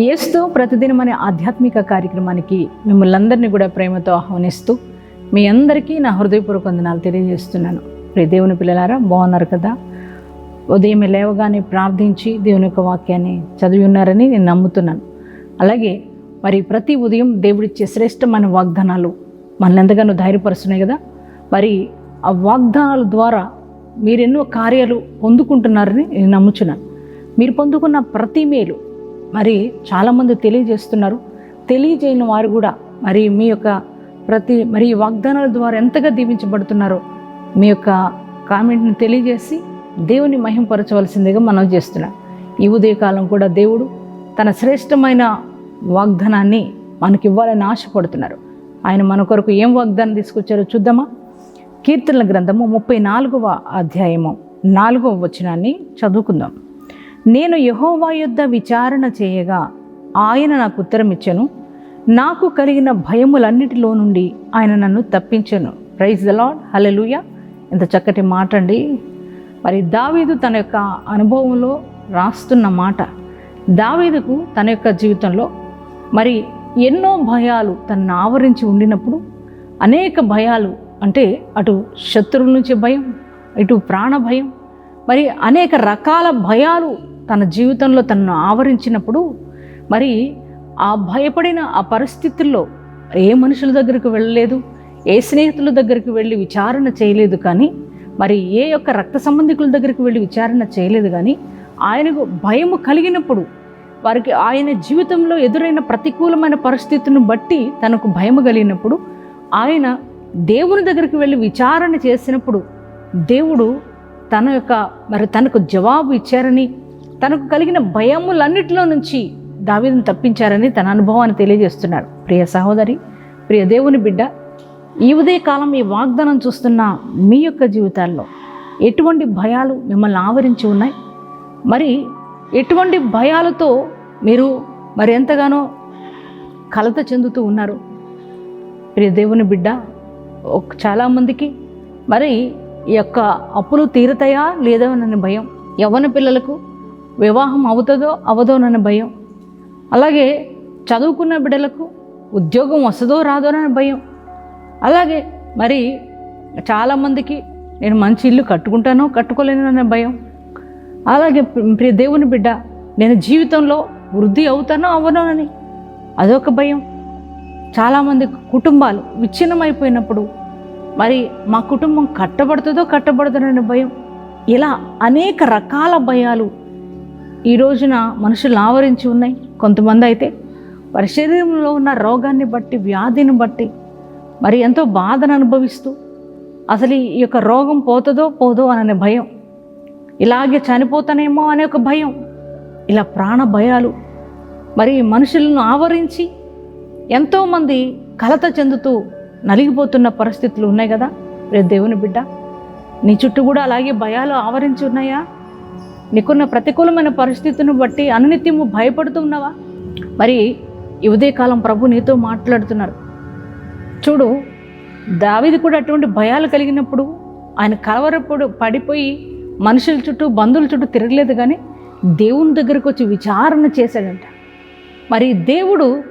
ఏస్తో ప్రతిదినం అనే ఆధ్యాత్మిక కార్యక్రమానికి మిమ్మల్ని అందరినీ కూడా ప్రేమతో ఆహ్వానిస్తూ మీ అందరికీ నా హృదయపూర్వక వందనాలు తెలియజేస్తున్నాను. ప్రే దేవుని పిల్లలారా బాగున్నారు కదా? ఉదయం లేవగానే ప్రార్థించి దేవుని యొక్క వాక్యాన్ని చదివి ఉన్నారని నేను నమ్ముతున్నాను. అలాగే మరి ప్రతి ఉదయం దేవుడిచ్చే శ్రేష్టమైన వాగ్దానాలు మనల్ని ఎంతగానో ధైర్యపరుస్తున్నాయి కదా? మరి ఆ వాగ్దానాల ద్వారా మీరెన్నో కార్యాలు పొందుకుంటున్నారని నేను నమ్ముచున్నాను. మీరు పొందుకున్న ప్రతి మేలు మరి చాలామంది తెలియజేస్తున్నారు. తెలియజేయని వారు కూడా మరి మీ యొక్క ప్రతి మరి వాగ్దానాల ద్వారా ఎంతగా దీవించబడుతున్నారో మీ యొక్క కామెంట్ని తెలియజేసి దేవుని మహింపరచవలసిందిగా మనం చేస్తున్నాం. ఈ ఉదయకాలం కూడా దేవుడు తన శ్రేష్టమైన వాగ్దానాన్ని మనకి ఇవ్వాలని ఆశపడుతున్నారు. ఆయన మన కొరకు ఏం వాగ్దానం తీసుకొచ్చారో చూద్దామా? కీర్తనల గ్రంథము ముప్పై నాలుగవ అధ్యాయము నాలుగవ వచనాన్ని చదువుకుందాం. నేను యహోవా యుద్ధ విచారణ చేయగా ఆయన నాకు ఉత్తరం ఇచ్చెను నాకు కలిగిన భయములన్నిటిలో నుండి ఆయన నన్ను తప్పించను. ప్రైజ్ ద లాడ్ హలెలుయ ఎంత చక్కటి మాట అండి మరి దావీదు తన యొక్క అనుభవంలో రాస్తున్న మాట. దావీదుకు తన యొక్క జీవితంలో మరి ఎన్నో భయాలు తనను ఆవరించి ఉండినప్పుడు అనేక భయాలు అంటే అటు శత్రువుల నుంచి భయం ఇటు ప్రాణ భయం మరి అనేక రకాల భయాలు తన జీవితంలో తనను ఆవరించినప్పుడు మరి ఆ భయపడిన ఆ పరిస్థితుల్లో ఏ మనుషుల దగ్గరకు వెళ్ళలేదు ఏ స్నేహితుల దగ్గరికి వెళ్ళి విచారణ చేయలేదు కానీ మరి ఏ యొక్క రక్త సంబంధికుల దగ్గరికి వెళ్ళి విచారణ చేయలేదు కానీ ఆయనకు భయము కలిగినప్పుడు వారికి ఆయన జీవితంలో ఎదురైన ప్రతికూలమైన పరిస్థితిని బట్టి తనకు భయము కలిగినప్పుడు ఆయన దేవుని దగ్గరికి వెళ్ళి విచారణ చేసినప్పుడు దేవుడు తన యొక్క మరి తనకు జవాబు ఇచ్చారని తనకు కలిగిన భయములన్నిటిలో నుంచి దావీదును తప్పించారని తన అనుభవాన్ని తెలియజేస్తున్నాడు. ప్రియ సహోదరి ప్రియ దేవుని బిడ్డ ఈ ఉదయకాలం ఈ వాగ్దానం చూస్తున్న మీ యొక్క జీవితాల్లో ఎటువంటి భయాలు మిమ్మల్ని ఆవరించి ఉన్నాయి? మరి ఎటువంటి భయాలతో మీరు మరి ఎంతగానో కలత చెందుతూ ఉన్నారు? ప్రియ దేవుని బిడ్డ ఒక- చాలామందికి మరి ఈ యొక్క అప్పులు తీరుతాయా లేదోనని భయం? యవ్వన పిల్లలకు వివాహం అవుతుందో అవదోనని భయం. అలాగే చదువుకున్న బిడ్డలకు ఉద్యోగం వస్తుందో రాదోనని భయం. అలాగే మరి చాలామందికి నేను మంచి ఇల్లు కట్టుకుంటానో కట్టుకోలేననే భయం. అలాగే ప్రియ దేవుని బిడ్డ నేను జీవితంలో వృద్ధి అవుతానో అవ్వనోనని అదొక భయం. చాలామంది కుటుంబాలు విచ్ఛిన్నమైపోయినప్పుడు మరి మా కుటుంబం కట్టబడుతుందో కట్టబడుతుందనే భయం. ఇలా అనేక రకాల భయాలు ఈ రోజున మనుషులు ఆవరించి ఉన్నాయి. కొంతమంది అయితే వారి శరీరంలో ఉన్న రోగాన్ని బట్టి వ్యాధిని బట్టి మరి ఎంతో బాధను అనుభవిస్తూ అసలు ఈ యొక్క రోగం పోతుందో పోదో అనే భయం. ఇలాగే చనిపోతానేమో అనే ఒక భయం. ఇలా ప్రాణ భయాలు మరి మనుషులను ఆవరించి ఎంతోమంది కలత చెందుతూ నలిగిపోతున్న పరిస్థితులు ఉన్నాయి కదా. రే దేవుని బిడ్డ నీ చుట్టూ కూడా అలాగే భయాలు ఆవరించి ఉన్నాయా? నీకున్న ప్రతికూలమైన పరిస్థితిని బట్టి అనునిత్యము భయపడుతూ ఉన్నావా మరి ఈ ఉదయకాలం ప్రభు నీతో మాట్లాడుతున్నారు. చూడు దావిది కూడా అటువంటి భయాలు కలిగినప్పుడు ఆయన కలవరప్పుడు పడిపోయి మనుషుల చుట్టూ బంధువుల చుట్టూ తిరగలేదు కానీ దేవుని దగ్గరకు వచ్చి విచారణ చేశాడంట. మరి దేవుడు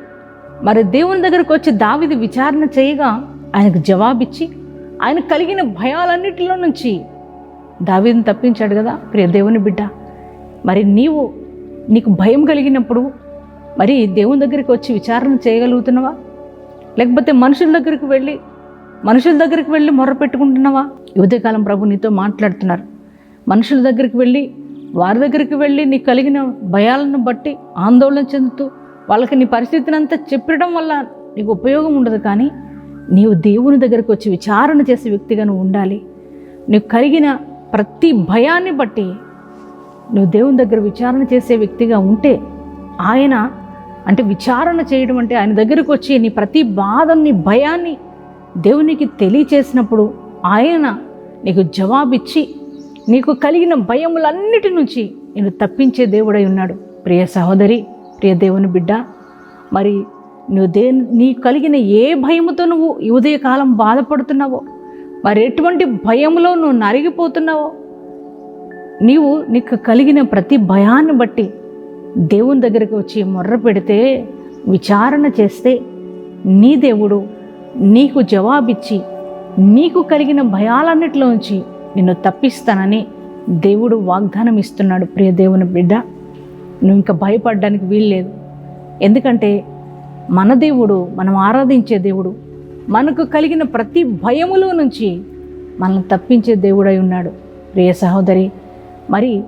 మరి దేవుని దగ్గరకు వచ్చి దావిది విచారణ చేయగా ఆయనకు జవాబిచ్చి ఆయన కలిగిన భయాలన్నిటిలో నుంచి దావీదుని తప్పించాడు కదా ప్రియ దేవుని బిడ్డ. మరి నీవు నీకు భయం కలిగినప్పుడు మరి దేవుని దగ్గరికి వచ్చి విచారణ చేయగలుగుతున్నావా? లేకపోతే మనుషుల దగ్గరికి వెళ్ళి మనుషుల దగ్గరికి వెళ్ళి మొర్ర పెట్టుకుంటున్నావా? యువతకాలం ప్రభు నీతో మాట్లాడుతున్నారు. మనుషుల దగ్గరికి వెళ్ళి వారి దగ్గరికి వెళ్ళి నీకు కలిగిన భయాలను బట్టి ఆందోళన చెందుతూ వాళ్ళకి నీ పరిస్థితిని అంతా చెప్పడం వల్ల నీకు ఉపయోగం ఉండదు కానీ నీవు దేవుని దగ్గరికి వచ్చి విచారణ చేసే వ్యక్తిగా నువ్వు ఉండాలి. నీకు కలిగిన ప్రతి భయాన్ని బట్టి నువ్వు దేవుని దగ్గర విచారణ చేసే వ్యక్తిగా ఉంటే ఆయన అంటే విచారణ చేయడం అంటే ఆయన దగ్గరకు వచ్చి నీ ప్రతి బాధని నీ భయాన్ని దేవునికి తెలియచేసినప్పుడు ఆయన నీకు జవాబిచ్చి నీకు కలిగిన భయములన్నిటి నుంచి నేను తప్పించే దేవుడై ఉన్నాడు. ప్రియ సహోదరి ప్రియ దేవుని బిడ్డ మరి నువ్వు దే నీ కలిగిన ఏ భయముతో నువ్వు ఈ ఉదయకాలం బాధపడుతున్నావో మరి ఎటువంటి భయంలో నువ్వు నరిగిపోతున్నావో? నీవు నీకు కలిగిన ప్రతి భయాన్ని బట్టి దేవుని దగ్గరికి వచ్చి మొర్ర పెడితే విచారణ చేస్తే నీ దేవుడు నీకు జవాబిచ్చి నీకు కలిగిన భయాలన్నిటిలోంచి నిన్ను తప్పిస్తానని దేవుడు వాగ్దానం ఇస్తున్నాడు. ప్రియ దేవుని బిడ్డ నువ్వు ఇంకా భయపడడానికి వీల్లేదు. ఎందుకంటే మన దేవుడు మనం ఆరాధించే దేవుడు మనకు కలిగిన ప్రతి భయములో నుంచి మనల్ని తప్పించే దేవుడై ఉన్నాడు. ప్రియ సహోదరి మరి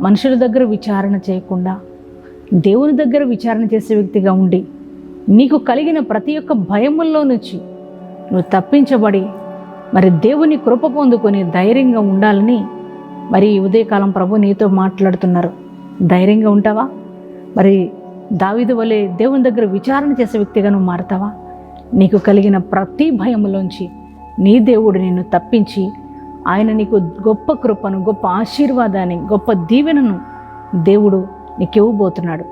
మనుషుల దగ్గర విచారణ చేయకుండా దేవుని దగ్గర విచారణ చేసే వ్యక్తిగా ఉండి నీకు కలిగిన ప్రతి ఒక్క భయముల్లో నుంచి నువ్వు తప్పించబడి మరి దేవుని కృప పొందుకొని ధైర్యంగా ఉండాలని మరి ఉదయకాలం ప్రభు నీతో మాట్లాడుతున్నారు. ధైర్యంగా ఉంటావా? మరి దావిదు వలె దేవుని దగ్గర విచారణ చేసే వ్యక్తిగా నువ్వు మారుతావా? నీకు కలిగిన ప్రతి భయములోంచి నీ దేవుడు నిన్ను తప్పించి ఆయన నీకు గొప్ప కృపను గొప్ప ఆశీర్వాదాన్ని గొప్ప దీవెనను దేవుడు నీకు ఇవ్వబోతున్నాడు.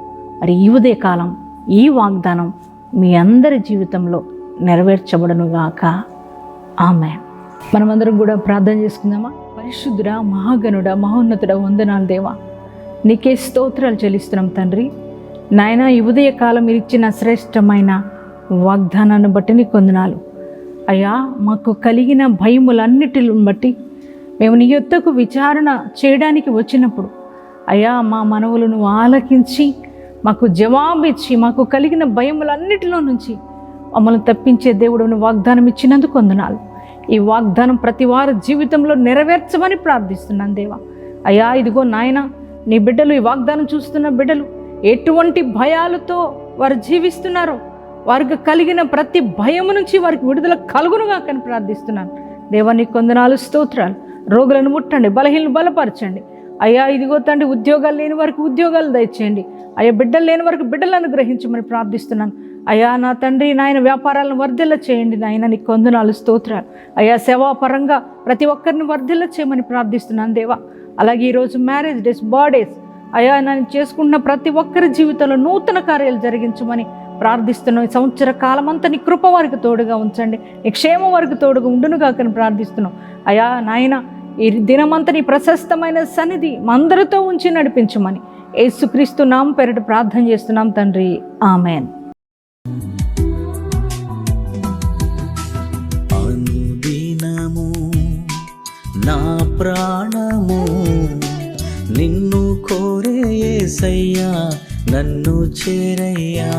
మరి ఈ ఉదయ కాలం ఈ వాగ్దానం మీ అందరి జీవితంలో నెరవేర్చబడనుగాక. ఆమె మనమందరం కూడా ప్రార్థన చేసుకుందామా? పరిశుద్ధుడా మహాగనుడ మహోన్నతుడ వందనాలు దేవా. నీకే స్తోత్రాలు చెల్లిస్తున్నాం తండ్రి. నాయన ఈ ఉదయ కాలం ఇచ్చిన శ్రేష్టమైన వాగ్దానాన్ని బట్టి నీ కొందనాలు అయ్యా మాకు కలిగిన భయములన్నిటిని బట్టి మేము నీ యొద్దకు విచారణ చేయడానికి వచ్చినప్పుడు అయ్యా మా మనవులను ఆలకించి మాకు జవాబిచ్చి మాకు కలిగిన భయములన్నిటిలో నుంచి మమ్మల్ని తప్పించే దేవుడు వాగ్దానం ఇచ్చినందుకు వందనాలు. ఈ వాగ్దానం ప్రతి వారి జీవితంలో నెరవేర్చమని ప్రార్థిస్తున్నాను దేవా. అయ్యా ఇదిగో నాయన నీ బిడ్డలు ఈ వాగ్దానం చూస్తున్న బిడ్డలు ఎటువంటి భయాలతో వారు జీవిస్తున్నారో వారికి కలిగిన ప్రతి భయం నుంచి వారికి విడుదల కలుగునుగా కానీ ప్రార్థిస్తున్నాను. దేవాన్ని కొందనాలు స్తోత్రాలు. రోగులను ముట్టండి బలహీనలు బలపరచండి. అయ్యా ఇదిగో తండ్రి ఉద్యోగాలు లేని వారికి ఉద్యోగాలు దయచేయండి. అయ్యా బిడ్డలు లేని వారికి బిడ్డలను అనుగ్రహించమని ప్రార్థిస్తున్నాను. అయ్యా నా తండ్రి నాయన వ్యాపారాలను వర్ధిల్ల చేయండి నాయన నీ కొందనాలు స్తోత్రాలు. అయ్యా సేవాపరంగా ప్రతి ఒక్కరిని వర్ధిల్ల చేయమని ప్రార్థిస్తున్నాను దేవా. అలాగే ఈరోజు మ్యారేజ్ డేస్ బర్త్డేస్. అయ్యా నేను చేసుకున్న ప్రతి ఒక్కరి జీవితంలో నూతన కార్యాలు జరిగించమని ప్రార్థిస్తున్నాం ఈ సంవత్సర కాలం అంతా నీ కృప వారికి తోడుగా ఉంచండి. నీ క్షేమం వారికి తోడుగా ఉండును కాకని ప్రార్థిస్తున్నాం. అయా నాయన ఈ దినమంతా నీ ప్రశస్తమైన సన్నిధి మందరితో ఉంచి నడిపించమని యేసుక్రీస్తు నామ పేరిట ప్రార్థన చేస్తున్నాం తండ్రి. ఆమెన్. నా ప్రాణము నిన్ను కోరే యేసయ్యా నన్ను చేరయ్యా.